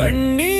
கண்ணீரின்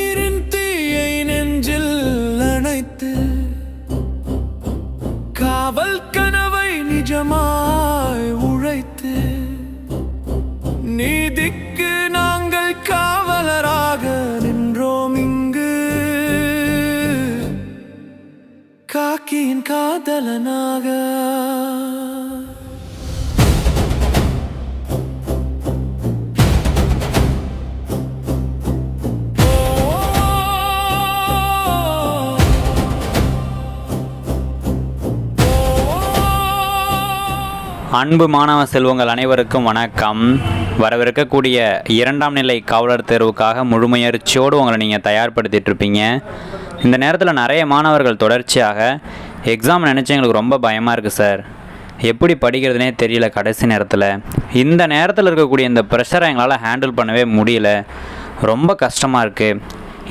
அன்பு மாணவ செல்வங்கள் அனைவருக்கும் வணக்கம். வரவிருக்கக்கூடிய இரண்டாம் நிலை காவலர் தேர்வுக்காக முழுமுயற்சியோடு உங்களை நீங்கள் தயார்படுத்திகிட்டு இருப்பீங்க. இந்த நேரத்தில் நிறைய மாணவர்கள் தொடர்ச்சியாக எக்ஸாம் நினச்சி எங்களுக்கு ரொம்ப பயமாக இருக்குது சார் எப்படி படிக்கிறதுனே தெரியல கடைசி நேரத்தில். இந்த நேரத்தில் இருக்கக்கூடிய இந்த ப்ரெஷரை எங்களால் ஹேண்டில் பண்ணவே முடியல. ரொம்ப கஷ்டமாக இருக்குது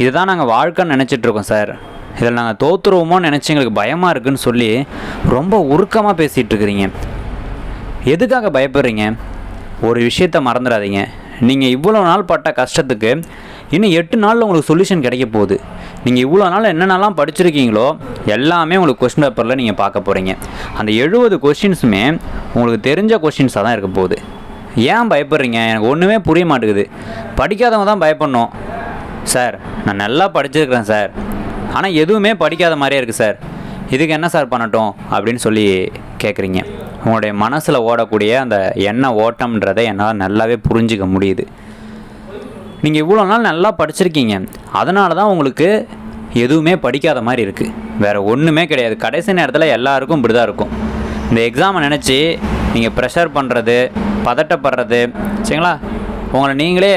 இதுதான் நாங்கள் வாழ்க்கைன்னு நினச்சிட்ருக்கோம் சார் இதில் நாங்கள் தோத்துருவோமோன்னு நினச்சி எங்களுக்கு பயமாக இருக்குன்னு சொல்லி ரொம்ப உருக்கமாக பேசிகிட்டு இருக்கிறீங்க. எதுக்காக பயப்படுறீங்க? ஒரு விஷயத்த மறந்துடாதீங்க. நீங்கள் இவ்வளோ நாள் பட்ட கஷ்டத்துக்கு இன்னும் எட்டு நாளில் உங்களுக்கு சொல்யூஷன் கிடைக்க போகுது. நீங்கள் இவ்வளோ நாள் என்னென்னலாம் படிச்சிருக்கீங்களோ எல்லாமே உங்களுக்கு கொஸ்டின் பேப்பரில் நீங்கள் பார்க்க போகிறீங்க அந்த எழுபது கொஸ்டின்ஸுமே உங்களுக்கு தெரிஞ்ச கொஸ்டின்ஸாக தான் இருக்க போகுது. ஏன் பயப்படுறீங்க? எனக்கு ஒன்றுமே புரிய மாட்டேங்குது. படிக்காதவங்க தான் பயப்படணும். சார் நான் நல்லா படிச்சிருக்கிறேன் சார். ஆனால் எதுவுமே படிக்காத மாதிரியே இருக்குது சார். இதுக்கு என்ன சார் பண்ணட்டும்? அப்படின்னு சொல்லி கேட்குறீங்க உங்களுடைய மனசில் ஓடக்கூடிய அந்த எண்ண ஓட்டம்ன்றதை என்னால் நல்லாவே புரிஞ்சிக்க முடியுது. நீங்கள் இவ்வளோ நாள் நல்லா படிச்சிருக்கீங்க. அதனால தான் உங்களுக்கு எதுவுமே படிக்காத மாதிரி இருக்குது வேறு ஒன்றுமே கிடையாது. கடைசி நேரத்தில் எல்லாருக்கும் இப்படி தான் இருக்கும். இந்த எக்ஸாமை நினச்சி நீங்கள் ப்ரெஷர் பண்ணுறது பதட்டப்படுறது சரிங்களா? உங்களை நீங்களே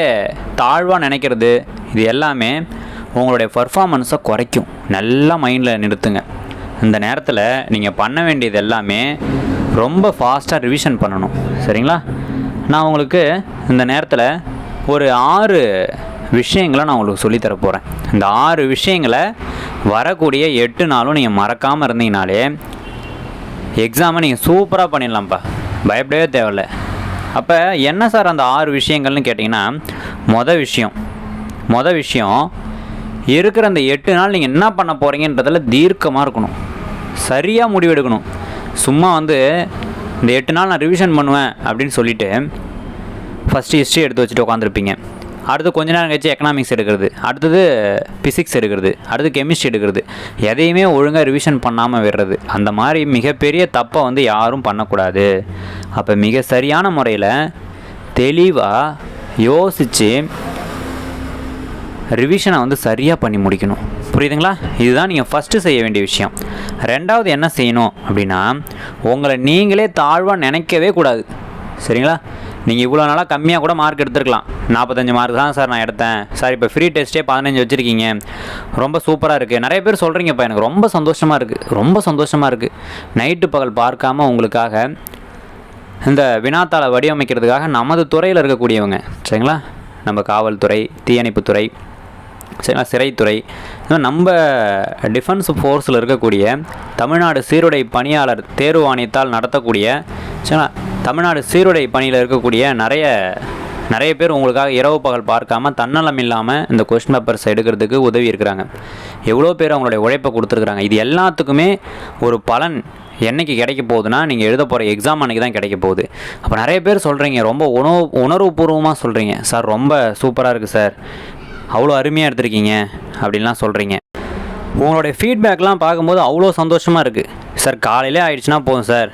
தாழ்வாக நினைக்கிறது இது எல்லாமே உங்களுடைய பர்ஃபார்மன்ஸை குறைக்கும். நல்லா மைண்டில் நிறுத்துங்க. இந்த நேரத்தில் நீங்கள் பண்ண வேண்டியது எல்லாமே ரொம்ப ஃபாஸ்ட்டாக ரிவிஷன் பண்ணணும். சரிங்களா? நான் உங்களுக்கு இந்த நேரத்தில் ஒரு ஆறு விஷயங்களை நான் உங்களுக்கு சொல்லித்தர போகிறேன் இந்த ஆறு விஷயங்களை வரக்கூடிய எட்டு நாளும் நீங்கள் மறக்காமல் இருந்தீங்கனாலே எக்ஸாமை நீங்கள் சூப்பராக பண்ணிடலாம்ப்பா. பயப்படவே தேவையில்ல. அப்போ என்ன சார் அந்த ஆறு விஷயங்கள்னு கேட்டிங்கன்னா மொதல் விஷயம் மொதல் விஷயம் இருக்கிற அந்த எட்டு நாள் நீங்கள் என்ன பண்ண போகிறீங்கன்றதில் தீர்க்கமாக இருக்கணும். சரியாக முடிவெடுக்கணும். சும்மா வந்து இந்த எட்டு நாள் நான் ரிவிஷன் பண்ணுவேன் அப்படின்னு சொல்லிட்டு ஃபஸ்ட்டு ஹிஸ்ட்ரி எடுத்து வச்சுட்டு உட்காந்துருப்பீங்க அடுத்து கொஞ்ச நேரம் கழிச்சு எக்கனாமிக்ஸ் எடுக்கிறது. அடுத்தது ஃபிசிக்ஸ் எடுக்கிறது. அடுத்து கெமிஸ்ட்ரி எடுக்கிறது. எதையுமே ஒழுங்காக ரிவிஷன் பண்ணாமல் விடுறது. அந்த மாதிரி மிகப்பெரிய தப்பை வந்து யாரும் பண்ணக்கூடாது. அப்போ மிக சரியான முறையில் தெளிவாக யோசித்து ரிவிஷனை வந்து சரியாக பண்ணி முடிக்கணும். புரியுதுங்களா? இதுதான் நீங்கள் ஃபஸ்ட்டு செய்ய வேண்டிய விஷயம். ரெண்டாவது என்ன செய்யணும் அப்படின்னா உங்களை நீங்களே தாழ்வாக நினைக்கவே கூடாது. சரிங்களா? நீங்கள் இவ்வளோ நாளாக கம்மியாக கூட மார்க் எடுத்துருக்கலாம். நாற்பத்தஞ்சு மார்க் தான் சார் நான் எடுத்தேன். சார் இப்போ ஃப்ரீ டெஸ்ட்டே பதினஞ்சு வச்சுருக்கீங்க. ரொம்ப சூப்பராக இருக்குது நிறைய பேர் சொல்கிறீங்கப்பா எனக்கு ரொம்ப சந்தோஷமாக இருக்குது ரொம்ப சந்தோஷமாக இருக்குது நைட்டு பகல் பார்க்காம உங்களுக்காக இந்த வினாத்தாளை வடிவமைக்கிறதுக்காக நமது துறையில் இருக்கக்கூடியவங்க. சரிங்களா? நம்ம காவல்துறை தீயணைப்புத்துறை சரிங்களா? சிறைத்துறை. நம்ம டிஃபென்ஸ் ஃபோர்ஸில் இருக்கக்கூடிய தமிழ்நாடு சீருடை பணியாளர் தேர்வு ஆணையத்தால் நடத்தக்கூடிய சரிங்களா? தமிழ்நாடு சீருடை பணியில் இருக்கக்கூடிய நிறைய நிறைய பேர் உங்களுக்காக இரவு பகல் பார்க்காம தன்னலம் இல்லாமல் இந்த கொஸ்டின் பேப்பர்ஸ் எடுக்கிறதுக்கு உதவி இருக்கிறாங்க. எவ்வளோ பேர் அவங்களுடைய உழைப்பை கொடுத்துருக்குறாங்க. இது எல்லாத்துக்குமே ஒரு பலன் என்னைக்கு கிடைக்க போகுதுன்னா நீங்கள் எழுத போகிற எக்ஸாம் அன்றைக்கி தான் கிடைக்க போகுது. அப்போ நிறைய பேர் சொல்கிறீங்க ரொம்ப உணவு உணர்வுபூர்வமாக சொல்கிறீங்க சார் ரொம்ப சூப்பராக இருக்குது சார். அவ்வளோ அருமையாக எடுத்திருக்கீங்க அப்படின்லாம் சொல்கிறீங்க உங்களுடைய ஃபீட்பேக்லாம் பார்க்கும்போது அவ்வளோ சந்தோஷமாக இருக்குது சார் காலையிலே ஆயிடுச்சுன்னா போதும் சார்.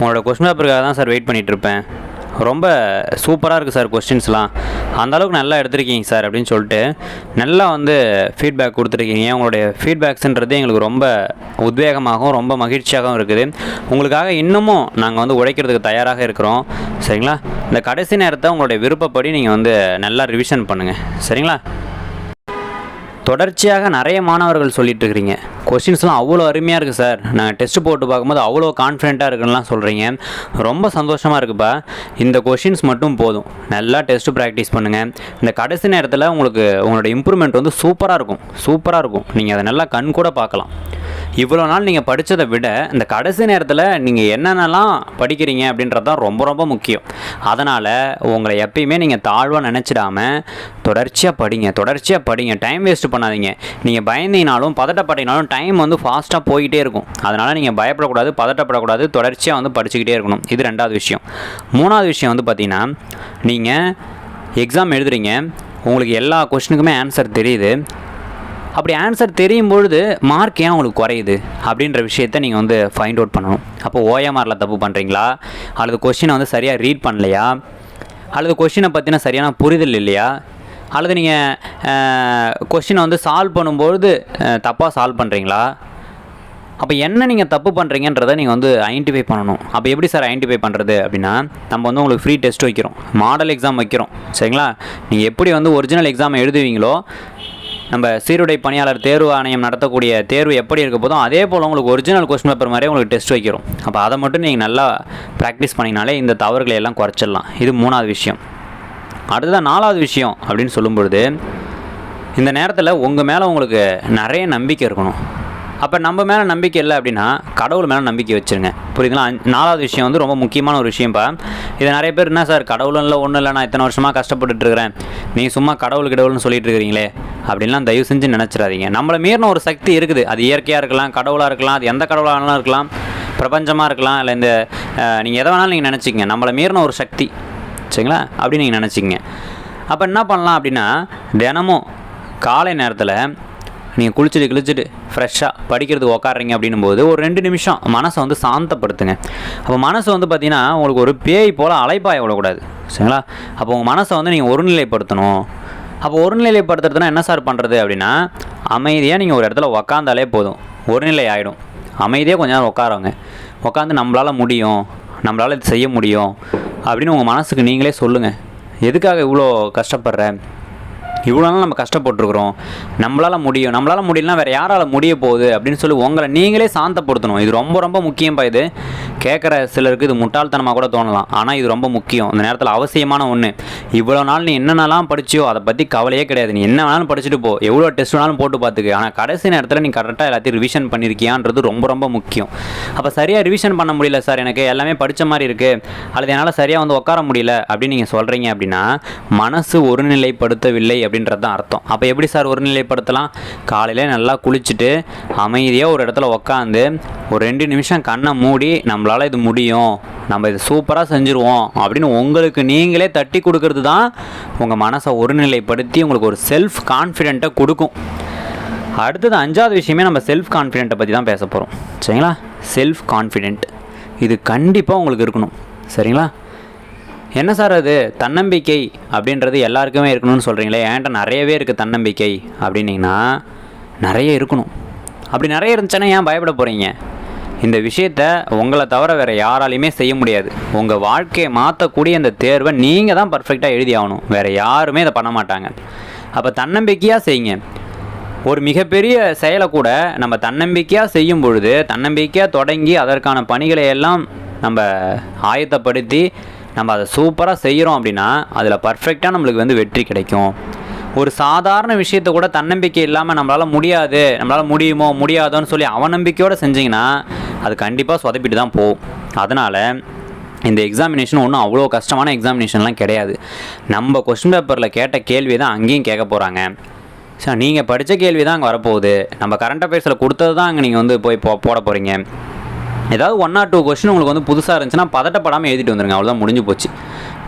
உங்களோட கொஸ்டின் பேப்பருக்காக தான் சார் வெயிட் பண்ணிகிட்டு இருப்பேன். ரொம்ப சூப்பராக இருக்குது சார் கொஸ்டின்ஸ்லாம் அந்த அளவுக்கு நல்லா எடுத்திருக்கீங்க சார் அப்படின்னு சொல்லிட்டு. நல்லா வந்து ஃபீட்பேக் கொடுத்துருக்கீங்க. உங்களுடைய ஃபீட்பேக்ஸுன்றது எங்களுக்கு ரொம்ப உத்வேகமாகவும் ரொம்ப மகிழ்ச்சியாகவும் இருக்குது. உங்களுக்காக இன்னமும் நாங்கள் வந்து உழைக்கிறதுக்கு தயாராக இருக்கிறோம். சரிங்களா? இந்த கடைசி நேரத்தை உங்களுடைய விருப்பப்படி நீங்கள் வந்து நல்லா ரிவிஷன் பண்ணுங்கள் சரிங்களா? தொடர்ச்சியாக நிறைய மாணவர்கள் சொல்லிட்டு இருக்கிறீங்க கொஷின்ஸ்லாம் அவ்வளோ அருமையாக இருக்குது சார் நாங்கள் டெஸ்ட் போட்டு பார்க்கும்போது அவ்வளோ கான்ஃபிடென்ட்டாக இருக்குன்னுலாம் சொல்கிறீங்க ரொம்ப சந்தோஷமாக இருக்குப்பா. இந்த கொஷின்ஸ் மட்டும் போதும். நல்லா டெஸ்ட் ப்ராக்டிஸ் பண்ணுங்கள் இந்த கடைசி நேரத்தில் உங்களுக்கு உங்களோட இம்ப்ரூவ்மெண்ட் வந்து சூப்பராக இருக்கும். சூப்பராக இருக்கும். நீங்கள் அதை நல்லா கண் கூட பார்க்கலாம். இவ்வளோ நாள் நீங்கள் படித்ததை விட இந்த கடைசி நேரத்தில் நீங்கள் என்னென்னலாம் படிக்கிறீங்க அப்படின்றது தான் ரொம்ப ரொம்ப முக்கியம். அதனால் உங்களை எப்பயுமே நீங்கள் தாழ்வாக நினச்சிடாம தொடர்ச்சியாக படிங்க தொடர்ச்சியாக படிங்க. டைம் வேஸ்ட் பண்ணாதீங்க. நீங்கள் பயந்தீங்கனாலும் பதட்டப்பட்டீங்கனாலும் டைம் வந்து ஃபாஸ்ட்டாக போயிட்டே இருக்கும். அதனால் நீங்கள் பயப்படக்கூடாது பதட்டப்படக்கூடாது தொடர்ச்சியாக வந்து படிச்சுக்கிட்டே இருக்கணும். இது ரெண்டாவது விஷயம். மூணாவது விஷயம் வந்து பார்த்திங்கன்னா நீங்கள் எக்ஸாம் எழுதுறீங்க. உங்களுக்கு எல்லா கொஷினுக்குமே ஆன்சர் தெரியுது. அப்படி ஆன்சர் தெரியும் பொழுது மார்க் ஏன் உங்களுக்கு குறையுது அப்படின்ற விஷயத்த நீங்கள் வந்து ஃபைண்ட் அவுட் பண்ணணும். அப்போ ஓஎம்ஆரில் தப்பு பண்ணுறீங்களா அல்லது கொஷினை வந்து சரியாக ரீட் பண்ணலையா? அல்லது கொஷினை பற்றின சரியான புரிதல் இல்லையா? அல்லது நீங்கள் கொஷினை வந்து சால்வ் பண்ணும்பொழுது தப்பாக சால்வ் பண்ணுறீங்களா அப்போ என்ன நீங்கள் தப்பு பண்ணுறீங்கன்றதை நீங்கள் வந்து ஐடென்டிஃபை பண்ணணும். அப்போ எப்படி சார் ஐடென்டிஃபை பண்ணுறது அப்படின்னா நம்ம வந்து உங்களுக்கு ஃப்ரீ டெஸ்ட் வைக்கிறோம். மாடல் எக்ஸாம் வைக்கிறோம். சரிங்களா? நீங்கள் எப்படி வந்து ஒரிஜினல் எக்ஸாம் எழுதுவீங்களோ நம்ம சீருடை பணியாளர் தேர்வு ஆணையம் நடத்தக்கூடிய தேர்வு எப்படி இருக்க போதும் அதே போல் உங்களுக்கு ஒரிஜினல் கொஸ்டின் பேப்பர் மாதிரியே உங்களுக்கு டெஸ்ட் வைக்கிறோம். அப்போ அதை மட்டும் நீங்கள் நல்லா ப்ராக்டிஸ் பண்ணிங்கனாலே இந்த தவறுகளை எல்லாம் குறைச்சிடலாம். இது மூணாவது விஷயம். அடுத்ததான் நாலாவது விஷயம் அப்படின்னு சொல்லும்பொழுது இந்த நேரத்தில் உங்கள் மேலே உங்களுக்கு நிறைய நம்பிக்கை இருக்கணும். அப்போ நம்ம மேலே நம்பிக்கை இல்லை அப்படின்னா கடவுள் மேலே நம்பிக்கை வச்சுருங்க. புரியுதுங்களா? அஞ்சு- நாலாவது விஷயம் வந்து ரொம்ப முக்கியமான ஒரு விஷயம்ப்பா இது நிறைய பேர் என்ன சார் கடவுளும் இல்லை ஒன்றும் இல்லை நான் இத்தனை வருஷமாக கஷ்டப்பட்டுட்டு இருக்கிறேன். நீங்கள் சும்மா கடவுள் கடவுள்னு சொல்லிட்டு இருக்கிறீங்களே அப்படின்லாம் தயவு செஞ்சு நினச்சிடாதீங்க. நம்மளை மீறின ஒரு சக்தி இருக்குது. அது இயற்கையாக இருக்கலாம் கடவுளாக இருக்கலாம் அது எந்த கடவுளாக இருக்கலாம் பிரபஞ்சமாக இருக்கலாம் இல்லை இந்த நீங்கள் எதை வேணாலும் நீங்கள் நினச்சிக்கங்க. நம்மளை மீறின ஒரு சக்தி. சரிங்களா? அப்படின்னு நீங்கள் நினச்சிங்க அப்போ என்ன பண்ணலாம் அப்படின்னா தினமும் காலை நேரத்தில் நீங்கள் குளிச்சுட்டு கிழிச்சிட்டு ஃப்ரெஷ்ஷாக படிக்கிறதுக்கு உக்காடுறீங்க அப்படின்னும் போது ஒரு ரெண்டு நிமிஷம் மனசை வந்து சாந்தப்படுத்துங்க. அப்போ மனசு வந்து பார்த்தீங்கன்னா உங்களுக்கு ஒரு பேய் போல் அலைப்பாய விடக்கூடாது. சரிங்களா? அப்போ உங்கள் மனசை வந்து நீங்கள் ஒருநிலைப்படுத்தணும். அப்போ ஒருநிலைப்படுத்துறதுனா என்ன சார் பண்ணுறது அப்படின்னா அமைதியாக நீங்கள் ஒரு இடத்துல உக்காந்தாலே போதும். ஒருநிலை ஆகிடும் அமைதியாக கொஞ்ச நேரம் உட்காருங்க உட்காந்து நம்மளால் முடியும். நம்மளால் இது செய்ய முடியும். அப்படின்னு உங்கள் மனசுக்கு நீங்களே சொல்லுங்கள் எதுக்காக இவ்வளோ கஷ்டப்படுற? இவ்வளோ நாள் நம்ம கஷ்டப்பட்டுருக்குறோம். நம்மளால் முடியும். நம்மளால் முடியலனா வேறு யாரால் முடிய போகுது அப்படின்னு சொல்லி உங்களை நீங்களே சாந்தப்படுத்தணும். இது ரொம்ப ரொம்ப முக்கியம்ப்பா இது. கேட்குற சிலருக்கு இது முட்டாள்தனமாக கூட தோணலாம். ஆனால் இது ரொம்ப முக்கியம். இந்த நேரத்தில் அவசியமான ஒன்று இவ்வளோ நாள் நீ என்னென்னலாம் படிச்சியோ அதை பற்றி கவலையே கிடையாது. நீ என்ன வேணாலும் படிச்சுட்டு போ. எவ்வளோ டெஸ்ட் வேணாலும் போட்டு பார்த்துக்கு. ஆனால் கடைசி நேரத்தில் நீ கரெக்டாக எல்லாத்தையும் ரிவிஷன் பண்ணியிருக்கியான்றது ரொம்ப ரொம்ப முக்கியம். அப்போ சரியாக ரிவிஷன் பண்ண முடியல சார் எனக்கு? எல்லாமே படித்த மாதிரி இருக்குது அல்லது என்னால் சரியாக வந்து உட்கார முடியல அப்படின்னு நீங்கள் சொல்கிறீங்க அப்படின்னா மனசு ஒருநிலைப்படுத்தவில்லை அப்படின்றது தான் அர்த்தம். அப்போ எப்படி சார் ஒருநிலைப்படுத்தலாம்? காலையிலே நல்லா குளிச்சுட்டு அமைதியாக ஒரு இடத்துல உக்காந்து ஒரு ரெண்டு நிமிஷம் கண்ணை மூடி நம்மளால் இது முடியும். நம்ம இது சூப்பராக செஞ்சுருவோம். அப்படின்னு உங்களுக்கு நீங்களே தட்டி கொடுக்கறது தான் உங்கள் மனசை ஒருநிலைப்படுத்தி உங்களுக்கு ஒரு செல்ஃப் கான்ஃபிடென்ட்டை கொடுக்கும். அடுத்தது அஞ்சாவது விஷயமே நம்ம செல்ஃப் கான்ஃபிடென்ட்டை பற்றி தான் பேச போகிறோம் சரிங்களா? செல்ஃப் கான்ஃபிடென்ட் இது கண்டிப்பாக உங்களுக்கு இருக்கணும். சரிங்களா? என்ன சார் அது? தன்னம்பிக்கை அப்படின்றது எல்லாருக்குமே இருக்கணும்னு சொல்கிறீங்களே என்கிட்ட நிறையவே இருக்குது தன்னம்பிக்கை அப்படின்னீங்கன்னா நிறைய இருக்கணும். அப்படி நிறைய இருந்துச்சுன்னா ஏன் பயப்பட போகிறீங்க இந்த விஷயத்த உங்களை தவிர வேறு யாராலையுமே செய்ய முடியாது. உங்கள் வாழ்க்கையை மாற்றக்கூடிய இந்த தேர்வை நீங்கள் தான் பர்ஃபெக்டாக எழுதி ஆகணும். வேறு யாருமே இதை பண்ண மாட்டாங்க. அப்போ தன்னம்பிக்கையாக செய்யுங்க. ஒரு மிகப்பெரிய செயலை கூட நம்ம தன்னம்பிக்கையாக செய்யும் பொழுது தன்னம்பிக்கையாக தொடங்கி அதற்கான பணிகளை எல்லாம் நம்ம ஆயத்தப்படுத்தி நம்ம அதை சூப்பராக செய்கிறோம் அப்படின்னா அதில் பர்ஃபெக்டாக நம்மளுக்கு வந்து வெற்றி கிடைக்கும். ஒரு சாதாரண விஷயத்த கூட தன்னம்பிக்கை இல்லாமல் நம்மளால் முடியாது நம்மளால் முடியுமோ முடியாதோன்னு சொல்லி அவநம்பிக்கையோடு செஞ்சிங்கன்னா அது கண்டிப்பாக சொதப்பிட்டு தான் போகும். அதனால் இந்த எக்ஸாமினேஷன் ஒன்றும் அவ்வளோ கஷ்டமான எக்ஸாமினேஷன்லாம் கிடையாது. நம்ம கொஸ்டின் பேப்பரில் கேட்ட கேள்வி தான் அங்கேயும் கேட்க போகிறாங்க ஸோ நீங்கள் படித்த கேள்வி தான் அங்கே வரப்போகுது. நம்ம கரண்ட் அஃபேர்ஸில் கொடுத்தது தான் அங்கே நீங்கள் வந்து போய் போ போட போகிறீங்க ஏதாவது ஒன் ஆர் டூ கொஸ்டின் உங்களுக்கு வந்து புதுசாக இருந்துச்சுன்னா பதட்டப்படாமல் எழுதிட்டு வந்துருங்க. அவ்வளோதான் முடிஞ்சு போச்சு.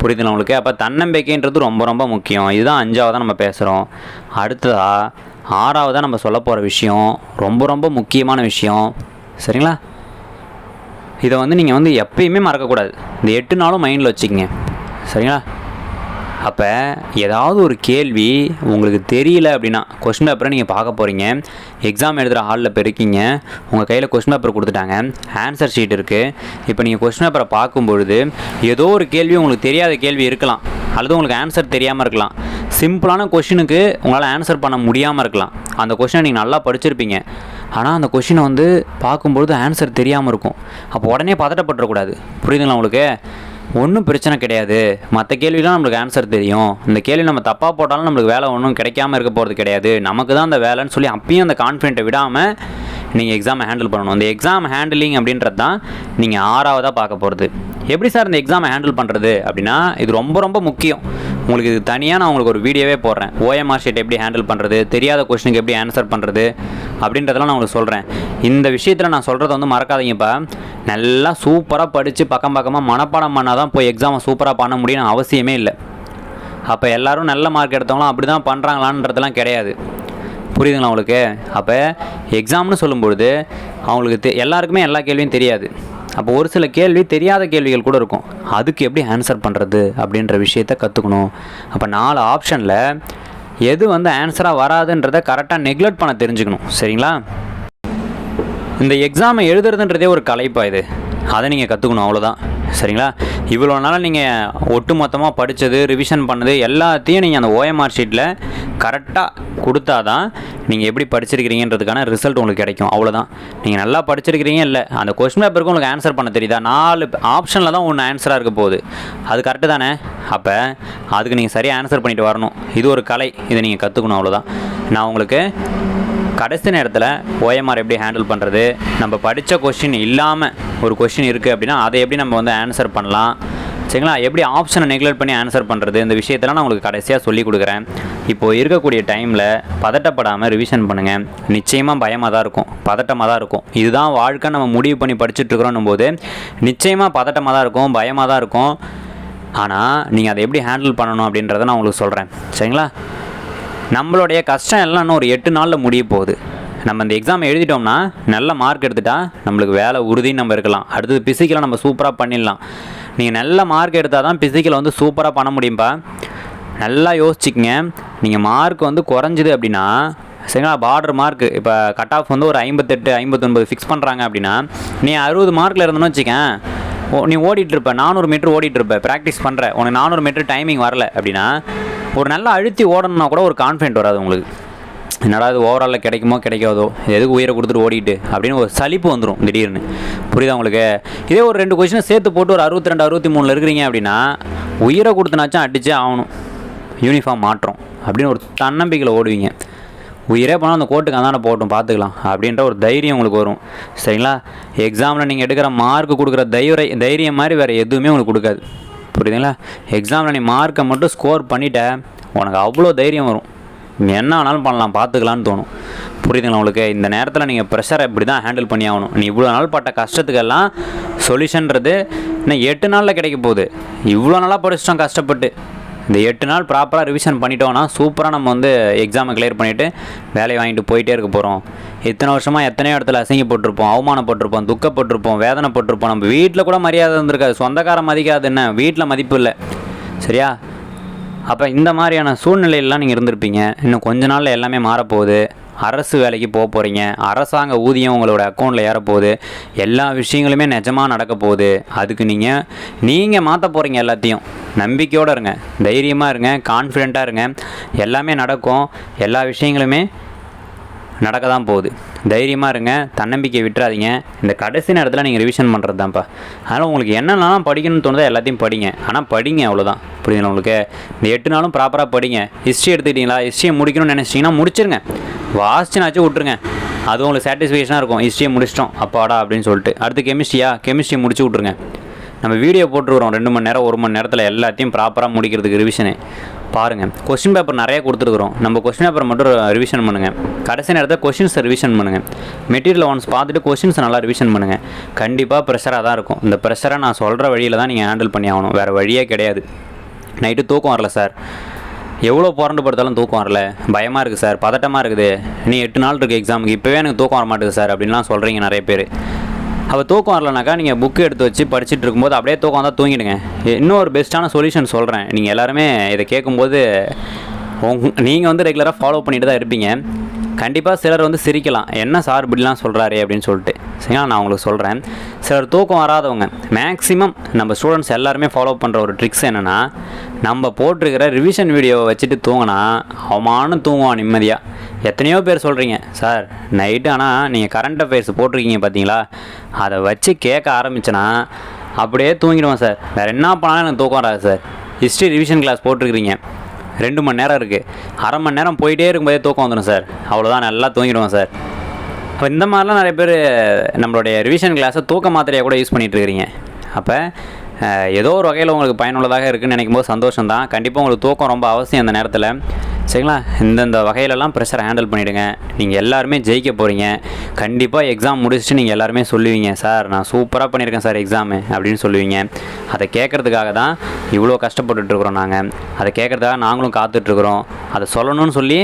புரியுதுல உங்களுக்கு? அப்போ தன்னம்பிக்கைன்றது ரொம்ப ரொம்ப முக்கியம். இதுதான் அஞ்சாவதாக நம்ம பேசுகிறோம் அடுத்ததாக ஆறாவதாக நம்ம சொல்ல போகிற விஷயம் ரொம்ப ரொம்ப முக்கியமான விஷயம். சரிங்களா? இதை வந்து நீங்கள் வந்து எப்பயுமே மறக்கக்கூடாது. இந்த எட்டு நாளும் மைண்டில் வச்சுக்கங்க. சரிங்களா? அப்போ ஏதாவது ஒரு கேள்வி உங்களுக்கு தெரியல அப்படின்னா கொஸ்டின் பேப்பரை நீங்கள் பார்க்க போகிறீங்க எக்ஸாம் எழுதுகிற ஹாலில் இப்போ இருக்கீங்க உங்கள் கையில் கொஸ்டின் பேப்பர் கொடுத்துட்டாங்க. ஆன்சர் ஷீட் இருக்குது இப்போ நீங்கள் கொஸ்டின் பேப்பரை பார்க்கும்பொழுது ஏதோ ஒரு கேள்வி உங்களுக்கு தெரியாத கேள்வி இருக்கலாம். அல்லது உங்களுக்கு ஆன்சர் தெரியாமல் இருக்கலாம். சிம்பிளான கொஷினுக்கு உங்களால் ஆன்சர் பண்ண முடியாமல் இருக்கலாம். அந்த கொஷினை நீங்கள் நல்லா படிச்சிருப்பீங்க. ஆனால் அந்த கொஷினை வந்து பார்க்கும்பொழுது ஆன்சர் தெரியாமல் இருக்கும். அப்போ உடனே பதட்டப்பட்டுறக்கூடாது. புரியுதுங்களா உங்களுக்கு? ஒன்றும் பிரச்சனை கிடையாது. மற்ற கேள்விலாம் நம்மளுக்கு ஆன்சர் தெரியும். இந்த கேள்வி நம்ம தப்பாக போட்டாலும் நம்மளுக்கு வேலை ஒன்றும் கிடைக்காம இருக்க போகிறது கிடையாது. நமக்கு தான் அந்த வேலைன்னு சொல்லி அப்பயும் அந்த கான்ஃபிடென்ட்டை விடாமல் நீங்கள் எக்ஸாமை ஹேண்டில் பண்ணணும். இந்த எக்ஸாம் ஹேண்டிலிங் அப்படின்றது தான் நீங்கள் ஆறாவதாக பார்க்க போகிறது எப்படி சார் இந்த எக்ஸாமை ஹேண்டில் பண்ணுறது அப்படின்னா இது ரொம்ப ரொம்ப முக்கியம். உங்களுக்கு இது தனியாக நான் உங்களுக்கு ஒரு வீடியோவே போடுறேன். ஓஎம்ஆர் ஷீட் எப்படி ஹேண்டில் பண்ணுறது தெரியாத கொஸ்டினுக்கு எப்படி ஆன்சர் பண்ணுறது அப்படின்றதெல்லாம் நான் உங்களுக்கு சொல்கிறேன் இந்த விஷயத்தில் நான் சொல்கிறத வந்து மறக்காதீங்கப்பா நல்லா சூப்பராக படித்து பக்கம் பக்கமாக மனப்பாடம் பண்ணால் தான் போய் எக்ஸாமை சூப்பராக பண்ண முடியும்னு அவசியமே இல்லை. அப்போ எல்லோரும் நல்ல மார்க் எடுத்தவங்களும் அப்படி தான் பண்ணுறாங்களான்றதுலாம் கிடையாது. புரியுதுங்களா அவங்களுக்கு அப்போ எக்ஸாம்னு சொல்லும்பொழுது அவங்களுக்கு தெ எல்லாருக்குமே எல்லா கேள்வியும் தெரியாது. அப்போ ஒரு சில கேள்வி தெரியாத கேள்விகள் கூட இருக்கும். அதுக்கு எப்படி ஆன்சர் பண்ணுறது அப்படின்ற விஷயத்த கற்றுக்கணும் அப்போ நாலு ஆப்ஷனில் எது வந்து ஆன்சராக வராதுன்றதை கரெக்டாக நெக்லெக்ட் பண்ண தெரிஞ்சுக்கணும். சரிங்களா? இந்த எக்ஸாமை எழுதுறதுன்றதே ஒரு கலைப்பா இது. அதை நீங்கள் கற்றுக்கணும் அவ்வளோதான் சரிங்களா? இவ்வளோ நாள் நீங்கள் ஒட்டு மொத்தமாக படித்தது ரிவிஷன் பண்ணது எல்லாத்தையும் நீங்கள் அந்த ஓஎம்ஆர் ஷீட்டில் கரெக்டாக கொடுத்தா தான் நீங்கள் எப்படி படிச்சிருக்கிறீங்கன்றதுக்கான ரிசல்ட் உங்களுக்கு கிடைக்கும். அவ்வளோதான் நீங்கள் நல்லா படிச்சிருக்கிறீங்க இல்லை அந்த கொஸ்டின் பேப்பருக்கு உங்களுக்கு ஆன்சர் பண்ண தெரியுதா? நாலு ஆப்ஷனில் தான் ஒன்று ஆன்சராக இருக்க போகுது. அது கரெக்டு தானே? அப்போ அதுக்கு நீங்கள் சரியாக ஆன்சர் பண்ணிட்டு வரணும். இது ஒரு கலை. இதை நீங்கள் கற்றுக்கணும் அவ்வளோதான் நான் உங்களுக்கு கடைசி நேரத்தில் ஓஎம்ஆர் எப்படி ஹேண்டில் பண்ணுறது நம்ம படித்த கொஷின் இல்லாமல் ஒரு கொஷின் இருக்குது அப்படின்னா அதை எப்படி நம்ம வந்து ஆன்சர் பண்ணலாம்? சரிங்களா? எப்படி ஆப்ஷனை நெக்லெக்ட் பண்ணி ஆன்சர் பண்ணுறது இந்த விஷயத்தெல்லாம் நான் உங்களுக்கு கடைசியாக சொல்லி கொடுக்குறேன். இப்போது இருக்கக்கூடிய டைமில் பதட்டப்படாமல் ரிவிஷன் பண்ணுங்கள் நிச்சயமாக பயமாக தான் இருக்கும். பதட்டமாக தான் இருக்கும். இதுதான் வாழ்க்கை நம்ம முடிவு பண்ணி படிச்சுட்ருக்குறோன்னும் போது நிச்சயமாக பதட்டமாக தான் இருக்கும் பயமாக தான் இருக்கும். ஆனால் நீங்கள் அதை எப்படி ஹேண்டில் பண்ணணும் அப்படின்றத நான் உங்களுக்கு சொல்கிறேன் சரிங்களா? நம்மளுடைய கஷ்டம் எல்லாம் இன்னும் ஒரு எட்டு நாளில் முடிய போகுது. நம்ம இந்த எக்ஸாம் எழுதிட்டோம்னா நல்ல மார்க் எடுத்துட்டா நம்மளுக்கு வேலை உறுதின்னு நம்ம இருக்கலாம். அடுத்தது பிசிக்கலாக நம்ம சூப்பராக பண்ணிடலாம். நீங்கள் நல்ல மார்க் எடுத்தால் தான் பிசிக்கலை வந்து சூப்பராக பண்ண முடியும்பா? நல்லா யோசிச்சுக்கங்க. நீங்கள் மார்க் வந்து குறைஞ்சிது அப்படின்னா சரிங்களா? பார்டர் மார்க் இப்போ கட் ஆஃப் வந்து ஒரு ஐம்பத்தெட்டு ஐம்பத்தொன்பது ஃபிக்ஸ் பண்ணுறாங்க அப்படின்னா நீ அறுபது மார்க்கில் இருந்தோன்னு வச்சுக்கேன் ஓ நீ ஓடிட்டுருப்ப நானூறு மீட்ரு ஓடிட்டுருப்ப ப்ராக்டிஸ் பண்ணுற உனக்கு நானூறு மீட்ரு டைமிங் வரல அப்படின்னா ஒரு நல்லா அழுத்தி ஓடணும்னா கூட ஒரு கான்ஃபிடென்ட் வராது உங்களுக்கு. என்னடா இது ஓவராலில் கிடைக்குமோ கிடைக்காதோ எதுக்கு உயிரை கொடுத்துட்டு ஓடிட்டு அப்படின்னு ஒரு சலிப்பு வந்துடும் திடீர்னு. புரியுதா உங்களுக்கு? இதே ஒரு ரெண்டு கொஷினை சேர்த்து போட்டு ஒரு அறுபத்தி ரெண்டு அறுபத்தி மூணில் இருக்கிறீங்க அப்படின்னா உயிரை கொடுத்தனாச்சும் அடிச்சே ஆகணும். யூனிஃபார்ம் மாற்றம் அப்படின்னு ஒரு தன்னம்பிக்கையில் ஓடுவீங்க. உயிரே போனால் அந்த கோட்டுக்கு அந்தான போட்டும் பார்த்துக்கலாம் அப்படின்ற ஒரு தைரியம் உங்களுக்கு வரும். சரிங்களா? எக்ஸாமில் நீங்கள் எடுக்கிற மார்க் கொடுக்குற தைரிய தைரியம் மாதிரி வேறு எதுவுமே உங்களுக்கு கொடுக்காது. புரியுதுங்களா? எக்ஸாமில் நீ மார்க்கை மட்டும் ஸ்கோர் பண்ணிட்ட உனக்கு அவ்வளோ தைரியம் வரும். நீ என்ன வேணாலும் பண்ணலாம் பார்த்துக்கலான்னு தோணும். புரியுதுங்களா உங்களுக்கு? இந்த நேரத்தில் நீங்கள் ப்ரெஷரை இப்படி தான் ஹேண்டில் பண்ணி ஆகணும். நீ இவ்வளோ நாள் பட்ட கஷ்டத்துக்கெல்லாம் சொல்யூஷன்றது இன்னும் எட்டு நாளில் கிடைக்க போகுது. இவ்வளோ நாளாக படிச்சிட்டோம் கஷ்டப்பட்டு. இந்த எட்டு நாள் ப்ராப்பராக ரிவிஷன் பண்ணிட்டோம்னா சூப்பராக நம்ம வந்து எக்ஸாமை கிளியர் பண்ணிவிட்டு வேலையை வாங்கிட்டு போயிட்டே இருக்க போகிறோம் இத்தனை வருஷமாக எத்தனையோ இடத்துல அசிங்கப்பட்டிருப்போம் அவமானப்பட்டிருப்போம் துக்கப்பட்டிருப்போம் வேதனைப்பட்டிருப்போம். நம்ம வீட்டில் கூட மரியாதை இருந்திருக்காது. சொந்தக்காரன் மதிக்காது என்ன? வீட்டில் மதிப்பு இல்லை. சரியா? அப்போ இந்த மாதிரியான சூழ்நிலையெல்லாம் நீங்கள் இருந்திருப்பீங்க. இன்னும் கொஞ்ச நாளில் எல்லாமே மாறப்போகுது. அரசு வேலைக்கு போக போகிறீங்க அரசாங்க ஊதியம் உங்களோட அக்கௌண்ட்டில் ஏறப்போகுது. எல்லா விஷயங்களுமே நிஜமாக நடக்க போகுது. அதுக்கு நீங்கள் நீங்கள் மாற்ற போகிறீங்க எல்லாத்தையும். நம்பிக்கையோடு இருங்க. தைரியமாக இருங்க. கான்ஃபிடெண்ட்டாக இருங்க. எல்லாமே நடக்கும். எல்லா விஷயங்களுமே நடக்க தான் போகுது. தைரியமாக இருங்க தன்னம்பிக்கை விட்டுறாதீங்க. இந்த கடைசி நேரத்தில் நீங்கள் ரிவிஷன் பண்ணுறது தான்ப்பா அதனால் உங்களுக்கு என்னென்னலாம் படிக்கணும்னு தோணுதோ எல்லாத்தையும் படிங்க. ஆனால் படிங்க அவ்வளோதான் புரியுதுங்களா உங்களுக்கு? இந்த எட்டு நாளும் ப்ராப்பராக படிங்க. ஹிஸ்ட்ரி எடுத்துக்கிட்டீங்களா? ஹிஸ்ட்ரியை முடிக்கணும்னு நினச்சிட்டிங்கன்னா முடிச்சிருங்க. வாசிச்சுனாச்சும் விட்ருங்க அது உங்களுக்கு சாட்டிஸ்ஃபேக்ஷனாக இருக்கும். ஹிஸ்ட்ரியை முடிச்சிட்டோம். அப்பாடா அப்படின்னு சொல்லிட்டு. அடுத்து கெமிஸ்ட்ரியா கெமிஸ்ட்ரி முடிச்சு விட்ருங்க நம்ம வீடியோ போட்டுருக்குறோம். ரெண்டு மணி நேரம் ஒரு மணி நேரத்தில் எல்லாத்தையும் ப்ராப்பராக முடிக்கிறதுக்கு ரிவிஷனு பாருங்கள் கொஸ்டின் பேப்பர் நிறைய கொடுத்துருக்குறோம். நம்ம கொஸ்டின் பேப்பர் மட்டும் ரிவிஷன் பண்ணுங்கள் கடைசி நேரத்தில் கொஷின்ஸை ரிவிஷன் பண்ணுங்கள் மெட்டீரியல் ஒன்ஸ் பார்த்துட்டு கொஷின்ஸ் நல்லா ரிவிஷன் பண்ணுங்கள் கண்டிப்பாக ப்ரெஷராக தான் இருக்கும். இந்த ப்ரெஷரை நான் சொல்கிற வழியில் தான் நீங்கள் ஹேண்டில் பண்ணி ஆகணும். வேறு வழியே கிடையாது. நைட்டு தூக்கம் வரல சார் எவ்வளோ புரண்டு படுத்தாலும் தூக்கம் வரல. பயமாக இருக்குது சார் பதட்டமாக இருக்குது. நீ எட்டு நாள் இருக்குது எக்ஸாமுக்கு இப்போவே எனக்கு தூக்கம் வர மாட்டேங்குது சார் அப்படின்லாம் சொல்கிறீங்க நிறைய பேர். அப்போ தூக்கம் வரலனாக்கா நீங்கள் புக்கு எடுத்து வச்சு படிச்சுட்டு இருக்கும்போது அப்படியே தூக்கம் வந்தால் தூங்கிடுங்க. இன்னும் ஒரு பெஸ்ட்டான சொல்யூஷன் சொல்கிறேன் நீங்கள் எல்லாருமே இதை கேட்கும்போது உங் நீங்கள் வந்து ரெகுலராக ஃபாலோ பண்ணிட்டு தான் இருப்பீங்க. கண்டிப்பாக சிலர் வந்து சிரிக்கலாம். என்ன சார் இப்படிலாம் சொல்கிறாரு அப்படின்னு சொல்லிட்டு. சரிங்களா? நான் உங்களுக்கு சொல்கிறேன் சிலர் தூக்கம் வராதவங்க. மேக்ஸிமம் நம்ம ஸ்டூடெண்ட்ஸ் எல்லாருமே ஃபாலோ பண்ணுற ஒரு ட்ரிக்ஸ் என்னென்னா நம்ம போட்டிருக்கிற ரிவிஷன் வீடியோவை வச்சுட்டு தூங்கினா அவமானும் தூங்குவான் நிம்மதியாக எத்தனையோ பேர் சொல்கிறீங்க சார் நைட்டு ஆனால் நீங்கள் கரண்ட் அஃபேர்ஸ் போட்டிருக்கீங்க பார்த்தீங்களா அதை வச்சு கேட்க ஆரம்பிச்சேன்னா அப்படியே தூங்கிடுவேன் சார். வேறு என்ன பண்ணாலும் எனக்கு தூக்கம் வராது சார். ஹிஸ்ட்ரி ரிவிஷன் கிளாஸ் போட்டிருக்கிறீங்க. ரெண்டு மணி நேரம் இருக்குது அரை மணி நேரம் போயிட்டே இருக்கும்போதே தூக்கம் வந்துடும் சார். அவ்வளோதான் நல்லா தூங்கிடுவேன் சார். அப்போ இந்த மாதிரிலாம் நிறைய பேர் நம்மளுடைய ரிவிஷன் கிளாஸை தூக்க மாத்திரையாக கூட யூஸ் பண்ணிகிட்ருக்கிறீங்க அப்போ ஏதோ ஒரு வகையில் உங்களுக்கு பயனுள்ளதாக இருக்குதுன்னு நினைக்கும் போது சந்தோஷம் தான் கண்டிப்பாக உங்களுக்கு தூக்கம் ரொம்ப அவசியம் அந்த நேரத்தில். சரிங்களா? இந்தந்த வகையிலலாம் ப்ரெஷரை ஹேண்டில் பண்ணிவிடுங்க நீங்கள் எல்லாருமே ஜெயிக்க போகிறீங்க கண்டிப்பாக எக்ஸாம் முடிச்சுட்டு நீங்கள் எல்லாருமே சொல்லுவீங்க சார் நான் சூப்பராக பண்ணியிருக்கேன் சார் எக்ஸாமு அப்படின்னு சொல்லுவீங்க. அதை கேட்குறதுக்காக தான் இவ்வளோ கஷ்டப்பட்டுட்ருக்குறோம் நாங்கள் அதை கேட்குறதுக்காக நாங்களும் காத்துட்ருக்குறோம் அதை சொல்லணும்னு சொல்லி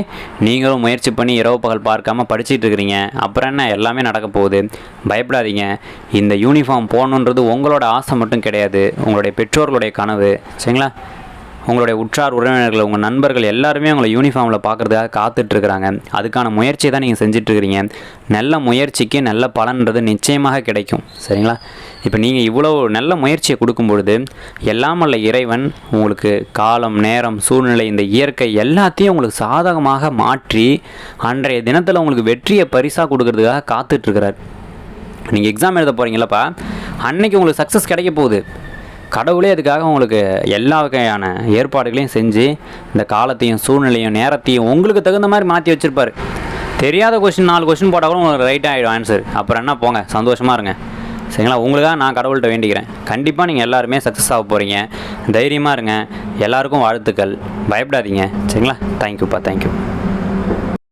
நீங்களும் முயற்சி பண்ணி இரவு பகல் பார்க்காம படிச்சுட்டு இருக்கிறீங்க அப்புறம் என்ன? எல்லாமே நடக்க போகுது. பயப்படாதீங்க. இந்த யூனிஃபார்ம் போகணுன்றது உங்களோட ஆசை மட்டும் கிடையாது. உங்களுடைய பெற்றோர்களுடைய கனவு. சரிங்களா? உங்களுடைய உற்றார் உறவினர்கள் உங்கள் நண்பர்கள் எல்லாருமே உங்களை யூனிஃபார்மில் பார்க்குறதுக்காக காத்துட்ருக்குறாங்க. அதுக்கான முயற்சியை தான் நீங்கள் செஞ்சிட்ருக்கிறீங்க. நல்ல முயற்சிக்கு நல்ல பலன்றது நிச்சயமாக கிடைக்கும். சரிங்களா? இப்போ நீங்கள் இவ்வளோ நல்ல முயற்சியை கொடுக்கும் பொழுது எல்லாம் அல்ல இறைவன் உங்களுக்கு காலம் நேரம் சூழ்நிலை இந்த இயற்கை எல்லாத்தையும் உங்களுக்கு சாதகமாக மாற்றி அன்றைய தினத்தில் உங்களுக்கு வெற்றியை பரிசாக கொடுக்கறதுக்காக காத்துட்ருக்கிறார். நீங்கள் எக்ஸாம் எழுத போகிறீங்களப்பா அன்னைக்கு உங்களுக்கு சக்ஸஸ் கிடைக்க போகுது. கடவுளே அதுக்காக உங்களுக்கு எல்லா வகையான ஏற்பாடுகளையும் செஞ்சு இந்த காலத்தையும் சூழ்நிலையும் நேரத்தையும் உங்களுக்கு தகுந்த மாதிரி மாற்றி வச்சுருப்பார். தெரியாத கொஷின் நாலு கொஷின் போட்டால் கூட உங்களுக்கு ரைட் ஆகிடும் ஆன்சர் அப்புறம் என்ன போங்க சந்தோஷமாக இருங்க. சரிங்களா? உங்களுக்காக நான் கடவுள்கிட்ட வேண்டிக்கிறேன். கண்டிப்பாக நீங்கள் எல்லாருமே சக்ஸஸ் ஆக போகிறீங்க தைரியமாக இருங்க. எல்லாருக்கும் வாழ்த்துக்கள். பயப்படாதீங்க. சரிங்களா? தேங்க்யூப்பா தேங்க்யூ